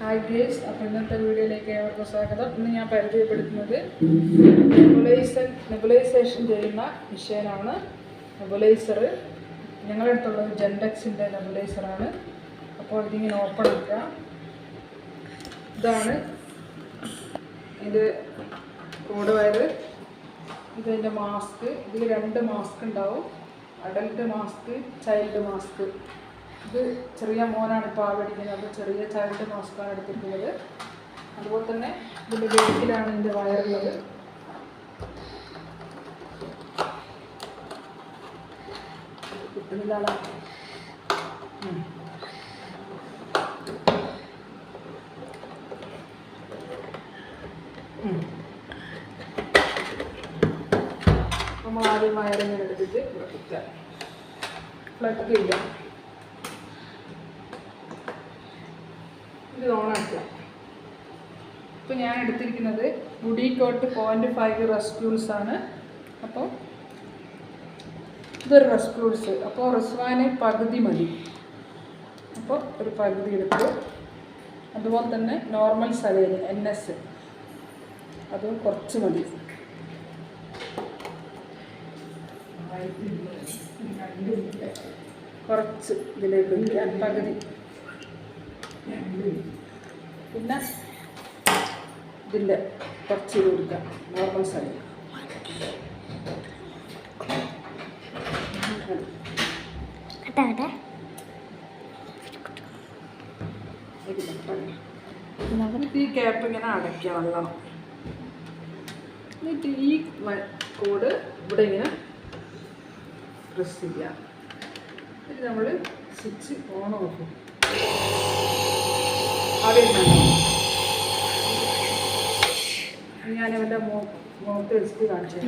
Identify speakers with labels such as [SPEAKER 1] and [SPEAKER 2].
[SPEAKER 1] Hi guys അപ്പോൾ ഇന്നത്തെ വീഡിയോയിലേക്ക് ഏവർക്കും സ്വാഗതം. ഇന്ന് ഞാൻ പരിചയപ്പെടുത്തുന്നത് നെബുലൈസൻ നെബുലൈസേഷൻ ചെയ്യുന്ന മിഷീനാണ് നെബുലൈസർ ഞങ്ങളുടെ അടുത്തുള്ളത് ജെൻഡെക്സിന്റെ നെബുലൈസറാണ് അപ്പോൾ ഇതിങ്ങനെ ഓപ്പൺ ആക്കുക. ഇതാണ് ഇത് കോഡ് വയർ ഇതിന്റെ മാസ്ക് ഇതിൽ രണ്ട് മാസ്ക് ഉണ്ടാവും. അഡൽട്ട് മാസ്ക് ചൈൽഡ് മാസ്ക് ഇത് ചെറിയ മോനാണ് ഇപ്പോൾ ആവടിക്കുന്നത് അപ്പോൾ ചെറിയ ചൈൽഡ് മാസ്കാണ് എടുത്തിരിക്കുന്നത് അതുപോലെ തന്നെ ഇതിന്റെ ബേക്കിലാണ് ഇതിന്റെ വയറുള്ളത് കിട്ടുന്നില്ല ആളെ. ഉം. ഉം. നമ്മൾ ആദ്യം വയറിങ്ങനെ എടുത്തിട്ട് ഇവിടെ കുത്തുക പ്ലഗ് ചെയ്യുക ഇത് ഓണാക്കുക ഇപ്പോൾ ഞാൻ എടുത്തിരിക്കുന്നത് ബുഡിക്കോട്ട് പോയിന്റ് ഫൈവ് റെസ്ക്യൂൾസ് ആണ്. അപ്പോൾ ഇതൊരു റെസ്ക്യൂൾസ് അപ്പോൾ റിസ്വാന് പകുതി മതി. അപ്പോൾ ഒരു പകുതി എടുത്തു അതുപോലെ തന്നെ നോർമൽ സലേന് എൻ എസ് അതും കുറച്ച് മതി. കുറച്ച് ഇതിലേക്ക് പകുതി. പിന്നെ ഇതിന്റെ കുറച്ച് കൊടുക്കാം. നോർമൽ സൈഡ് ഈ ഗ്യാപ്പ് ഇങ്ങനെ അടയ്ക്കുക വെള്ളം എന്നിട്ട് ഈ കോഡ് ഇവിടെ ഇങ്ങനെ പ്രസ് ചെയ്യുക. എന്നിട്ട് നമ്മൾ സ്വിച്ച് ഓൺ ഓഫ് മോ മുഖത്ത് വെച്ചിട്ട് കാണിച്ചു